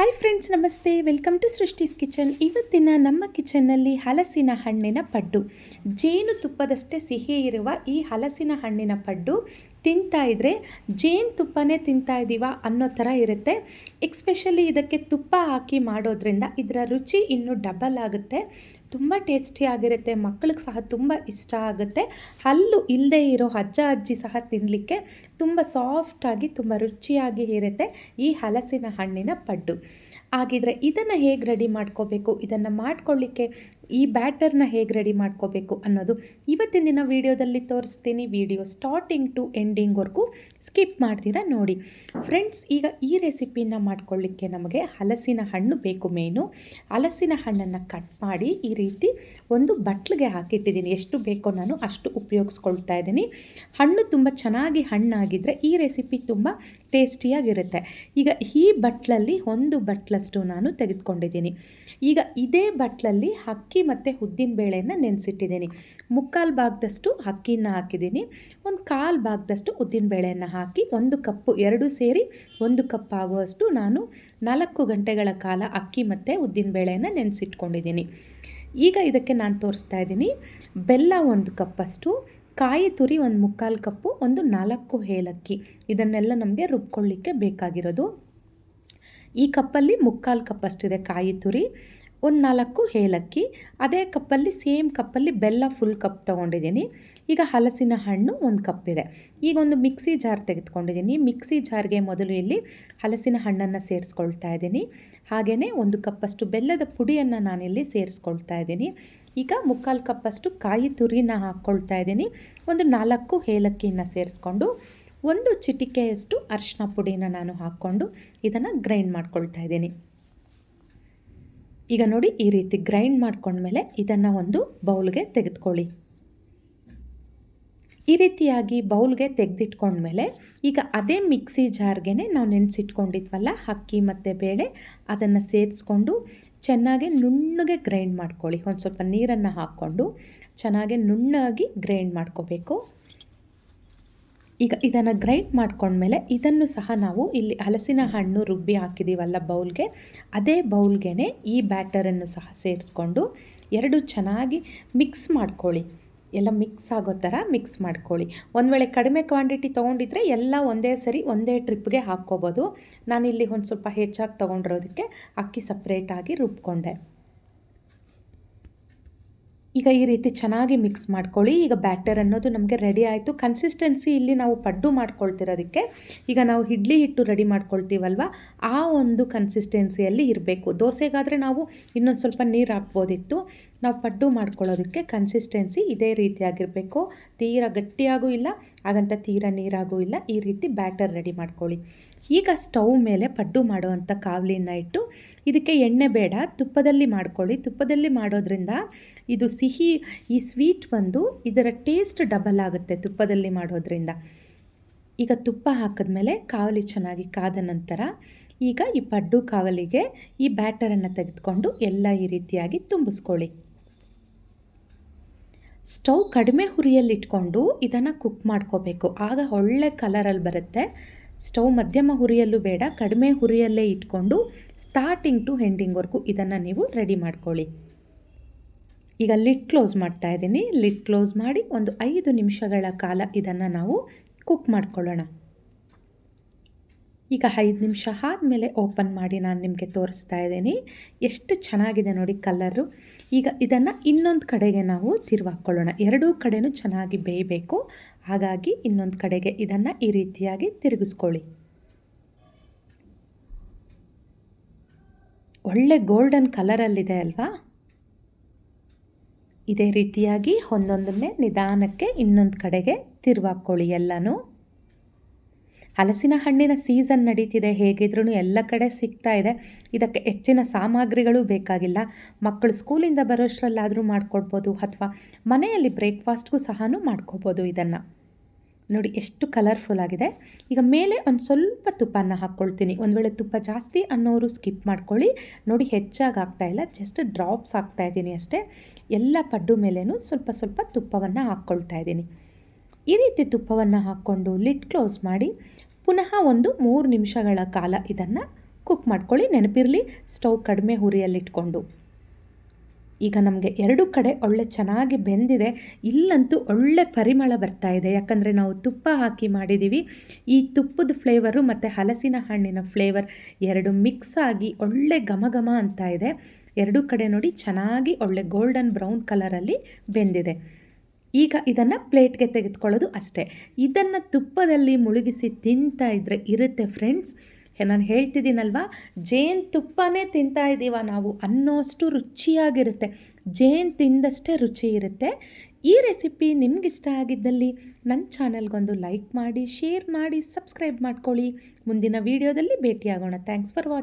Hi friends ನಮಸ್ತೆ. Welcome to ಸೃಷ್ಟಿಸ್ kitchen ಇವತ್ತಿನ ನಮ್ಮ ಕಿಚನ್ನಲ್ಲಿ ಹಲಸಿನ ಹಣ್ಣಿನ ಪಡ್ಡು. ಜೇನು ತುಪ್ಪದಷ್ಟೇ ಸಿಹಿ ಇರುವ ಈ ಹಲಸಿನ ಹಣ್ಣಿನ ಪಡ್ಡು ತಿಂತಾ ಇದ್ದರೆ ಜೇನು ತುಪ್ಪನೇ ತಿಂತಾ ಇದ್ದೀವ ಅನ್ನೋ ಥರ ಇರುತ್ತೆ. ಎಕ್ಸ್ಪೆಷಲಿ ಇದಕ್ಕೆ ತುಪ್ಪ ಹಾಕಿ ಮಾಡೋದ್ರಿಂದ ಇದರ ರುಚಿ ಇನ್ನೂ ಡಬಲ್ ಆಗುತ್ತೆ. ತುಂಬ ಟೇಸ್ಟಿಯಾಗಿರುತ್ತೆ ಮಕ್ಕಳಿಗೆ ಸಹ ತುಂಬ ಇಷ್ಟ ಆಗುತ್ತೆ. ಹಲ್ಲು ಇಲ್ಲದೆ ಇರೋ ಅಜ್ಜ ಅಜ್ಜಿ ಸಹ ತಿನ್ನಲಿಕ್ಕೆ ತುಂಬ ಸಾಫ್ಟಾಗಿ ತುಂಬ ರುಚಿಯಾಗಿ ಇರುತ್ತೆ ಈ ಹಲಸಿನ ಹಣ್ಣಿನ ಪಡ್ಡು. ಹಾಗಿದ್ರೆ ಇದನ್ನು ಹೇಗೆ ರೆಡಿ ಮಾಡ್ಕೋಬೇಕು? ಇದನ್ನು ಮಾಡ್ಕೊಳ್ಳಿಕ್ಕೆ ಈ ಬ್ಯಾಟರ್ನ ಹೇಗೆ ರೆಡಿ ಮಾಡ್ಕೋಬೇಕು ಅನ್ನೋದು ಇವತ್ತಿನ ದಿನ ವೀಡಿಯೋದಲ್ಲಿ ತೋರಿಸ್ತೀನಿ. ವಿಡಿಯೋ ಸ್ಟಾರ್ಟಿಂಗ್ ಟು ಎಂಡಿಂಗ್ವರೆಗೂ ಸ್ಕಿಪ್ ಮಾಡ್ತೀರಾ ನೋಡಿ. ಫ್ರೆಂಡ್ಸ್ ಈಗ ಈ ರೆಸಿಪಿನ ಮಾಡ್ಕೊಳ್ಳಿಕ್ಕೆ ನಮಗೆ ಹಲಸಿನ ಹಣ್ಣು ಬೇಕು ಮೇನು. ಹಲಸಿನ ಹಣ್ಣನ್ನು ಕಟ್ ಮಾಡಿ ಈ ರೀತಿ ಒಂದು ಬಟ್ಲಿಗೆ ಹಾಕಿಟ್ಟಿದ್ದೀನಿ. ಎಷ್ಟು ಬೇಕೋ ನಾನು ಅಷ್ಟು ಉಪಯೋಗಿಸ್ಕೊಳ್ತಾ ಇದ್ದೀನಿ. ಹಣ್ಣು ತುಂಬ ಚೆನ್ನಾಗಿ ಹಣ್ಣಾಗಿದ್ದರೆ ಈ ರೆಸಿಪಿ ತುಂಬ ಟೇಸ್ಟಿಯಾಗಿರುತ್ತೆ. ಈಗ ಈ ಬಟ್ಲಲ್ಲಿ ಒಂದು ಬಟ್ಲಷ್ಟು ನಾನು ತೆಗೆದುಕೊಂಡಿದ್ದೀನಿ. ಈಗ ಇದೇ ಬಟ್ಲಲ್ಲಿ ಅಕ್ಕಿ ಮತ್ತು ಉದ್ದಿನ ಬೇಳೆಯನ್ನು ನೆನೆಸಿಟ್ಟಿದ್ದೀನಿ. ಮುಕ್ಕಾಲು ಭಾಗದಷ್ಟು ಅಕ್ಕಿನ ಹಾಕಿದ್ದೀನಿ. ಒಂದು ಕಾಲು ಭಾಗದಷ್ಟು ಉದ್ದಿನ ಬೇಳೆಯನ್ನು ಹಾಕಿ ಒಂದು ಕಪ್ಪು, ಎರಡು ಸೇರಿ ಒಂದು ಕಪ್ ಆಗುವಷ್ಟು ನಾನು ನಾಲ್ಕು ಗಂಟೆಗಳ ಕಾಲ ಅಕ್ಕಿ ಮತ್ತು ಉದ್ದಿನ ಬೇಳೆಯನ್ನು ನೆನೆಸಿಟ್ಕೊಂಡಿದ್ದೀನಿ. ಈಗ ಇದಕ್ಕೆ ನಾನು ತೋರಿಸ್ತಾ ಇದ್ದೀನಿ. ಬೆಲ್ಲ ಒಂದು ಕಪ್ಪಷ್ಟು, ಕಾಯಿ ತುರಿ ಒಂದು ಮುಕ್ಕಾಲು ಕಪ್ಪು, ಒಂದು ನಾಲ್ಕು ಏಲಕ್ಕಿ. ಇದನ್ನೆಲ್ಲ ನಮಗೆ ರುಬ್ಕೊಳ್ಳಿಕ್ಕೆ ಬೇಕಾಗಿರೋದು. ಈ ಕಪ್ಪಲ್ಲಿ ಮುಕ್ಕಾಲು ಕಪ್ಪಷ್ಟಿದೆ ಕಾಯಿ ತುರಿ. ಒಂದು ನಾಲ್ಕು ಏಲಕ್ಕಿ, ಅದೇ ಕಪ್ಪಲ್ಲಿ ಸೇಮ್ ಕಪ್ಪಲ್ಲಿ ಬೆಲ್ಲ ಫುಲ್ ಕಪ್ ತೊಗೊಂಡಿದ್ದೀನಿ. ಈಗ ಹಲಸಿನ ಹಣ್ಣು ಒಂದು ಕಪ್ ಇದೆ. ಈಗ ಒಂದು ಮಿಕ್ಸಿ ಜಾರ್ ತೆಗೆದುಕೊಂಡಿದ್ದೀನಿ. ಮಿಕ್ಸಿ ಜಾರ್ಗೆ ಮೊದಲು ಇಲ್ಲಿ ಹಲಸಿನ ಹಣ್ಣನ್ನು ಸೇರಿಸ್ಕೊಳ್ತಾ ಇದ್ದೀನಿ. ಹಾಗೆಯೇ ಒಂದು ಕಪ್ಪಷ್ಟು ಬೆಲ್ಲದ ಪುಡಿಯನ್ನು ನಾನಿಲ್ಲಿ ಸೇರಿಸ್ಕೊಳ್ತಾ ಇದ್ದೀನಿ. ಈಗ ಮುಕ್ಕಾಲು ಕಪ್ಪಷ್ಟು ಕಾಯಿ ತುರಿನ ಹಾಕ್ಕೊಳ್ತಾ ಇದ್ದೀನಿ. ಒಂದು ನಾಲ್ಕು ಏಲಕ್ಕಿಯನ್ನು ಸೇರಿಸ್ಕೊಂಡು, ಒಂದು ಚಿಟಿಕೆಯಷ್ಟು ಅರಿಶಿನ ಪುಡಿನ ನಾನು ಹಾಕ್ಕೊಂಡು ಇದನ್ನು ಗ್ರೈಂಡ್ ಮಾಡ್ಕೊಳ್ತಾ ಇದ್ದೀನಿ. ಈಗ ನೋಡಿ ಈ ರೀತಿ ಗ್ರೈಂಡ್ ಮಾಡ್ಕೊಂಡ್ಮೇಲೆ ಇದನ್ನು ಒಂದು ಬೌಲ್ಗೆ ತೆಗೆದುಕೊಳ್ಳಿ. ಈ ರೀತಿಯಾಗಿ ಬೌಲ್ಗೆ ತೆಗೆದಿಟ್ಕೊಂಡ್ಮೇಲೆ ಈಗ ಅದೇ ಮಿಕ್ಸಿ ಜಾರ್ಗೆ ನಾವು ನೆನೆಸಿಟ್ಕೊಂಡಿದ್ವಲ್ಲ, ಅಕ್ಕಿ ಮತ್ತು ಬೇಳೆ ಅದನ್ನು ಸೇರಿಸ್ಕೊಂಡು ಚೆನ್ನಾಗಿ ನುಣ್ಣಗೆ ಗ್ರೈಂಡ್ ಮಾಡ್ಕೊಳ್ಳಿ. ಒಂದು ಸ್ವಲ್ಪ ನೀರನ್ನು ಹಾಕ್ಕೊಂಡು ಚೆನ್ನಾಗಿ ನುಣ್ಣಾಗಿ ಗ್ರೈಂಡ್ ಮಾಡ್ಕೋಬೇಕು. ಈಗ ಇದನ್ನು ಗ್ರೈಂಡ್ ಮಾಡ್ಕೊಂಡ್ಮೇಲೆ ಇದನ್ನು ಸಹ ನಾವು ಇಲ್ಲಿ ಹಲಸಿನ ಹಣ್ಣು ರುಬ್ಬಿ ಹಾಕಿದ್ದೀವಲ್ಲ ಬೌಲ್ಗೆ, ಅದೇ ಬೌಲ್ಗೆ ಈ ಬ್ಯಾಟರನ್ನು ಸಹ ಸೇರಿಸ್ಕೊಂಡು ಎರಡು ಚೆನ್ನಾಗಿ ಮಿಕ್ಸ್ ಮಾಡ್ಕೊಳ್ಳಿ. ಎಲ್ಲ ಮಿಕ್ಸ್ ಆಗೋ ಥರ ಮಿಕ್ಸ್ ಮಾಡ್ಕೊಳ್ಳಿ. ಒಂದು ವೇಳೆ ಕಡಿಮೆ ಕ್ವಾಂಟಿಟಿ ತೊಗೊಂಡಿದ್ರೆ ಎಲ್ಲ ಒಂದೇ ಸರಿ, ಒಂದೇ ಟ್ರಿಪ್ಗೆ ಹಾಕ್ಕೋಬೋದು. ನಾನಿಲ್ಲಿ ಒಂದು ಸ್ವಲ್ಪ ಹೆಚ್ಚಾಗಿ ತೊಗೊಂಡಿರೋದಕ್ಕೆ ಅಕ್ಕಿ ಸಪ್ರೇಟಾಗಿ ರುಬ್ಕೊಂಡೆ. ಈಗ ಈ ರೀತಿ ಚೆನ್ನಾಗಿ ಮಿಕ್ಸ್ ಮಾಡ್ಕೊಳ್ಳಿ. ಈಗ ಬ್ಯಾಟರ್ ಅನ್ನೋದು ನಮಗೆ ರೆಡಿ ಆಯಿತು. ಕನ್ಸಿಸ್ಟೆನ್ಸಿ ಇಲ್ಲಿ ನಾವು ಪಡ್ಡು ಮಾಡ್ಕೊಳ್ತಿರೋದಕ್ಕೆ ಈಗ ನಾವು ಇಡ್ಲಿ ಹಿಟ್ಟು ರೆಡಿ ಮಾಡ್ಕೊಳ್ತೀವಲ್ವ? ಆ ಒಂದು ಕನ್ಸಿಸ್ಟೆನ್ಸಿಯಲ್ಲಿ ಇರಬೇಕು. ದೋಸೆಗಾದರೆ ನಾವು ಇನ್ನೊಂದು ಸ್ವಲ್ಪ ನೀರು ಹಾಕ್ಬೋದಿತ್ತು. ನಾವು ಪಡ್ಡು ಮಾಡ್ಕೊಳ್ಳೋದಕ್ಕೆ ಕನ್ಸಿಸ್ಟೆನ್ಸಿ ಇದೇ ರೀತಿಯಾಗಿರಬೇಕು ತೀರಾ ಗಟ್ಟಿಯಾಗೂ ಇಲ್ಲ, ಹಾಗಂತ ತೀರಾ ನೀರಾಗೂ ಇಲ್ಲ. ಈ ರೀತಿ ಬ್ಯಾಟರ್ ರೆಡಿ ಮಾಡ್ಕೊಳ್ಳಿ. ಈಗ ಸ್ಟವ್ ಮೇಲೆ ಪಡ್ಡು ಮಾಡುವಂಥ ಕಾವಲಿನ ಇಟ್ಟು ಇದಕ್ಕೆ ಎಣ್ಣೆ ಬೇಡ, ತುಪ್ಪದಲ್ಲಿ ಮಾಡ್ಕೊಳ್ಳಿ. ತುಪ್ಪದಲ್ಲಿ ಮಾಡೋದ್ರಿಂದ ಇದು ಸಿಹಿ, ಈ ಸ್ವೀಟ್ ಬಂದು ಇದರ ಟೇಸ್ಟ್ ಡಬಲ್ ಆಗುತ್ತೆ ತುಪ್ಪದಲ್ಲಿ ಮಾಡೋದ್ರಿಂದ. ಈಗ ತುಪ್ಪ ಹಾಕಿದ್ಮೇಲೆ ಕಾವಲಿ ಚೆನ್ನಾಗಿ ಕಾದ ನಂತರ ಈಗ ಈ ಪಡ್ಡು ಕಾವಲಿಗೆ ಈ ಬ್ಯಾಟರನ್ನು ತೆಗೆದುಕೊಂಡು ಎಲ್ಲ ಈ ರೀತಿಯಾಗಿ ತುಂಬಿಸ್ಕೊಳ್ಳಿ. ಸ್ಟವ್ ಕಡಿಮೆ ಹುರಿಯಲ್ಲಿಟ್ಕೊಂಡು ಇದನ್ನು ಕುಕ್ ಮಾಡ್ಕೋಬೇಕು. ಆಗ ಒಳ್ಳೆ ಕಲರಲ್ಲಿ ಬರುತ್ತೆ. ಸ್ಟವ್ ಮಧ್ಯಮ ಹುರಿಯಲ್ಲೂ ಬೇಡ, ಕಡಿಮೆ ಹುರಿಯಲ್ಲೇ ಇಟ್ಕೊಂಡು ಸ್ಟಾರ್ಟಿಂಗ್ ಟು ಎಂಡಿಂಗ್ವರೆಗೂ ಇದನ್ನು ನೀವು ರೆಡಿ ಮಾಡ್ಕೊಳ್ಳಿ. ಈಗ ಲಿಡ್ ಕ್ಲೋಸ್ ಮಾಡ್ತಾ ಇದ್ದೀನಿ. ಲಿಡ್ ಕ್ಲೋಸ್ ಮಾಡಿ ಒಂದು ಐದು ನಿಮಿಷಗಳ ಕಾಲ ಇದನ್ನು ನಾವು ಕುಕ್ ಮಾಡ್ಕೊಳ್ಳೋಣ. ಈಗ ಐದು ನಿಮಿಷ ಆದಮೇಲೆ ಓಪನ್ ಮಾಡಿ ನಾನು ನಿಮಗೆ ತೋರಿಸ್ತಾ ಇದ್ದೀನಿ. ಎಷ್ಟು ಚೆನ್ನಾಗಿದೆ ನೋಡಿ ಕಲರು ಈಗ ಇದನ್ನು ಇನ್ನೊಂದು ಕಡೆಗೆ ನಾವು ತಿರುವಾಕೊಳ್ಳೋಣ ಎರಡೂ ಕಡೆಯೂ ಚೆನ್ನಾಗಿ ಬೇಯಬೇಕು. ಹಾಗಾಗಿ ಇನ್ನೊಂದು ಕಡೆಗೆ ಇದನ್ನು ಈ ರೀತಿಯಾಗಿ ತಿರುಗಿಸ್ಕೊಳ್ಳಿ. ಒಳ್ಳೆ ಗೋಲ್ಡನ್ ಕಲರಲ್ಲಿದೆ ಅಲ್ವಾ? ಇದೇ ರೀತಿಯಾಗಿ ಒಂದೊಂದನ್ನೇ ನಿಧಾನಕ್ಕೆ ಇನ್ನೊಂದು ಕಡೆಗೆ ತಿರುವಾಕೊಳ್ಳಿ ಎಲ್ಲನೂ. ಹಲಸಿನ ಹಣ್ಣಿನ ಸೀಸನ್ ನಡೀತಿದೆ. ಹೇಗಿದ್ರೂ ಎಲ್ಲ ಕಡೆ ಸಿಗ್ತಾ ಇದೆ. ಇದಕ್ಕೆ ಹೆಚ್ಚಿನ ಸಾಮಗ್ರಿಗಳು ಬೇಕಾಗಿಲ್ಲ. ಮಕ್ಕಳು ಸ್ಕೂಲಿಂದ ಬರೋಷ್ಟರಲ್ಲಾದರೂ ಮಾಡ್ಕೊಡ್ಬೋದು ಅಥವಾ ಮನೆಯಲ್ಲಿ ಬ್ರೇಕ್ಫಾಸ್ಟ್ಗೂ ಸಹ ಮಾಡ್ಕೋಬೋದು ಇದನ್ನು. ನೋಡಿ ಎಷ್ಟು ಕಲರ್ಫುಲ್ ಆಗಿದೆ. ಈಗ ಮೇಲೆ ಒಂದು ಸ್ವಲ್ಪ ತುಪ್ಪನ ಹಾಕ್ಕೊಳ್ತೀನಿ ಒಂದು ವೇಳೆ ತುಪ್ಪ ಜಾಸ್ತಿ ಅನ್ನೋರು ಸ್ಕಿಪ್ ಮಾಡ್ಕೊಳ್ಳಿ. ನೋಡಿ ಹೆಚ್ಚಾಗಿ ಆಗ್ತಾಯಿಲ್ಲ ಜಸ್ಟ್ ಡ್ರಾಪ್ಸ್ ಇದ್ದೀನಿ ಅಷ್ಟೇ. ಎಲ್ಲ ಪಡ್ಡು ಮೇಲೇನು ಸ್ವಲ್ಪ ಸ್ವಲ್ಪ ತುಪ್ಪವನ್ನು ಹಾಕ್ಕೊಳ್ತಾ ಇದ್ದೀನಿ. ಈ ರೀತಿ ತುಪ್ಪವನ್ನು ಹಾಕ್ಕೊಂಡು ಲಿಡ್ ಕ್ಲೋಸ್ ಮಾಡಿ ಪುನಃ ಒಂದು ಮೂರು ನಿಮಿಷಗಳ ಕಾಲ ಇದನ್ನು ಕುಕ್ ಮಾಡ್ಕೊಳ್ಳಿ. ನೆನಪಿರಲಿ, ಸ್ಟವ್ ಕಡಿಮೆ ಹುರಿಯಲ್ಲಿಟ್ಕೊಂಡು. ಈಗ ನಮಗೆ ಎರಡು ಕಡೆ ಒಳ್ಳೆ ಚೆನ್ನಾಗಿ ಬೆಂದಿದೆ. ಇಲ್ಲಂತೂ ಒಳ್ಳೆ ಪರಿಮಳ ಬರ್ತಾ ಇದೆ. ಯಾಕಂದರೆ ನಾವು ತುಪ್ಪ ಹಾಕಿ ಮಾಡಿದ್ದೀವಿ ಈ ತುಪ್ಪದ ಫ್ಲೇವರು ಮತ್ತು ಹಲಸಿನ ಹಣ್ಣಿನ ಫ್ಲೇವರ್ ಎರಡು ಮಿಕ್ಸ್ ಆಗಿ ಒಳ್ಳೆ ಘಮ ಘಮ ಅಂತ ಇದೆ. ಎರಡೂ ಕಡೆ ನೋಡಿ ಚೆನ್ನಾಗಿ ಒಳ್ಳೆ ಗೋಲ್ಡನ್ ಬ್ರೌನ್ ಕಲರಲ್ಲಿ ಬೆಂದಿದೆ. ಈಗ ಇದನ್ನು ಪ್ಲೇಟ್ಗೆ ತೆಗೆದುಕೊಳ್ಳೋದು ಅಷ್ಟೇ. ಇದನ್ನು ತುಪ್ಪದಲ್ಲಿ ಮುಳುಗಿಸಿ ತಿಂತಾ ಇದ್ದರೆ ಇರುತ್ತೆ ಫ್ರೆಂಡ್ಸ್ ನಾನು ಹೇಳ್ತಿದ್ದೀನಲ್ವಾ? ಜೇನು ತುಪ್ಪನೇ ತಿಂತಾ ಇದ್ದೀವ ನಾವು ಅನ್ನೋಷ್ಟು ರುಚಿಯಾಗಿರುತ್ತೆ. ಜೇನು ತಿಂದಷ್ಟೇ ರುಚಿ ಇರುತ್ತೆ. ಈ ರೆಸಿಪಿ ನಿಮಗಿಷ್ಟ ಆಗಿದ್ದಲ್ಲಿ ನನ್ನ ಚಾನಲ್ಗೊಂದು ಲೈಕ್ ಮಾಡಿ ಶೇರ್ ಮಾಡಿ ಸಬ್ಸ್ಕ್ರೈಬ್ ಮಾಡ್ಕೊಳ್ಳಿ. ಮುಂದಿನ ವೀಡಿಯೋದಲ್ಲಿ ಭೇಟಿಯಾಗೋಣ. Thanks for watching